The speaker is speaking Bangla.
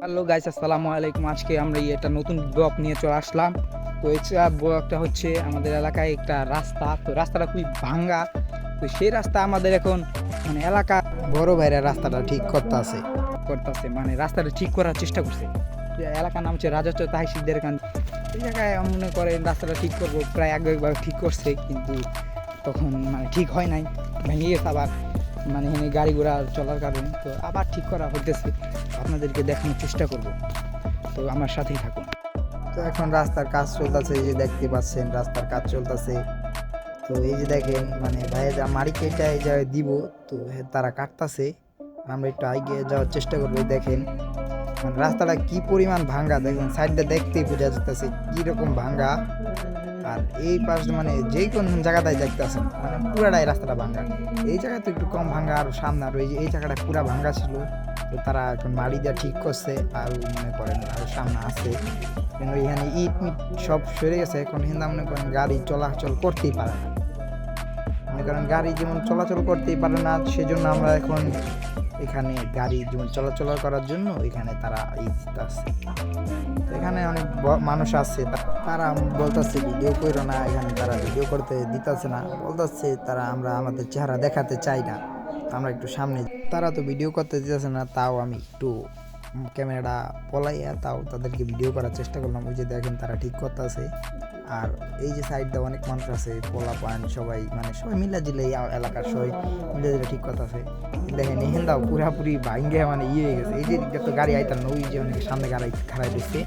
হ্যালো গাইস, আসসালামু আলাইকুম। আজকে আমরা একটা নতুন ব্লগ নিয়ে চলে আসলাম। তো এই ব্লগটা হচ্ছে আমাদের এলাকায় একটা রাস্তা। তো রাস্তাটা খুবই ভাঙ্গা। তো সেই রাস্তা আমাদের এখন মানে এলাকা বড় ভাইরা রাস্তাটা ঠিক করতে আছে করতেছে মানে রাস্তাটা ঠিক করার চেষ্টা করছে। এলাকার নাম হচ্ছে রাজাচর তাহিসিদের কান এই জায়গায় মনে করেন রাস্তাটা ঠিক করব, প্রায় আগে একবার ঠিক করছে, কিন্তু তখন মানে ঠিক হয় নাই। ভেঙে গেছে আবার। মানে এখানে গাড়ি ঘোড়া চলার কারণে, তো আবার ঠিক করা হইতেছে। আপনাদেরকে দেখানোর চেষ্টা করব। তো আমার সাথেই থাকুন। তো এখন রাস্তার কাজ চলতেছে, এই যে দেখতে পাচ্ছেন, রাস্তার কাজ চলতেছে। তো এই যে দেখেন মানে ভাইয়া যা মারি কেটে এই জায়গায় দিব, তো তারা কাটতাছে। আমরা একটু এগিয়ে যাওয়ার চেষ্টা করব দেখেন। মানে রাস্তাটা কি পরিমাণ ভাঙ্গা, দেখেন, সাইডটা দেখতেই বোঝা যাচ্ছে কি রকম ভাঙ্গা। আর এই পাশ মানে যে কোন জায়গাটায় দেখতেছেন মানে পুরাটাই রাস্তাটা ভাঙ্গা। এই জায়গায় তো একটু কম ভাঙ্গা, আর সামনে আর ওই যে এই জায়গাটা পুরা ভাঙ্গা ছিল। তো তারা এখন মাড়ি দিয়ে ঠিক করছে, আর মনে করেন আর সামনে আছে। এখানে ইট মিট সব সরে গেছে, এখন হিন্দা মনে করেন গাড়ি চলাচল করতেই পারে না। মনে করেন গাড়ি যেমন চলাচল করতেই পারে না, সেজন্য আমরা এখন এখানে গাড়ি যেমন চলাচল করার জন্য এখানে তারা এই এখানে অনেক মানুষ আছে তারা বলতেছে, ভিডিও করো না, এখানে তারা ভিডিও করতে দিতেছে না। বলতেছে, তারা আমরা, আমাদের চেহারা দেখাতে চাই না আমরা একটু সামনে তারা তো ভিডিও করতে দিতেছে না, তাও আমি একটু ক্যামেরাটা পলাইয়া তাও তাদেরকে ভিডিও করার চেষ্টা করলাম। ওই যে দেখেন তারা ঠিক করতেছে। আর এই যে সাইডটা অনেক মানুষ আছে, পোলা পান, সবাই মানে সবাই মিলা এই এলাকার সবাই মিলে দিলে ঠিক কথা আছে। দেখেন এখান দাও পুরাপুরি ভাঙ্গে মানে ইয়ে হয়ে গেছে। এই যে তো গাড়ি আইতাম না, ওই যে অনেক সামনে গাড়ি খারাপ দিচ্ছে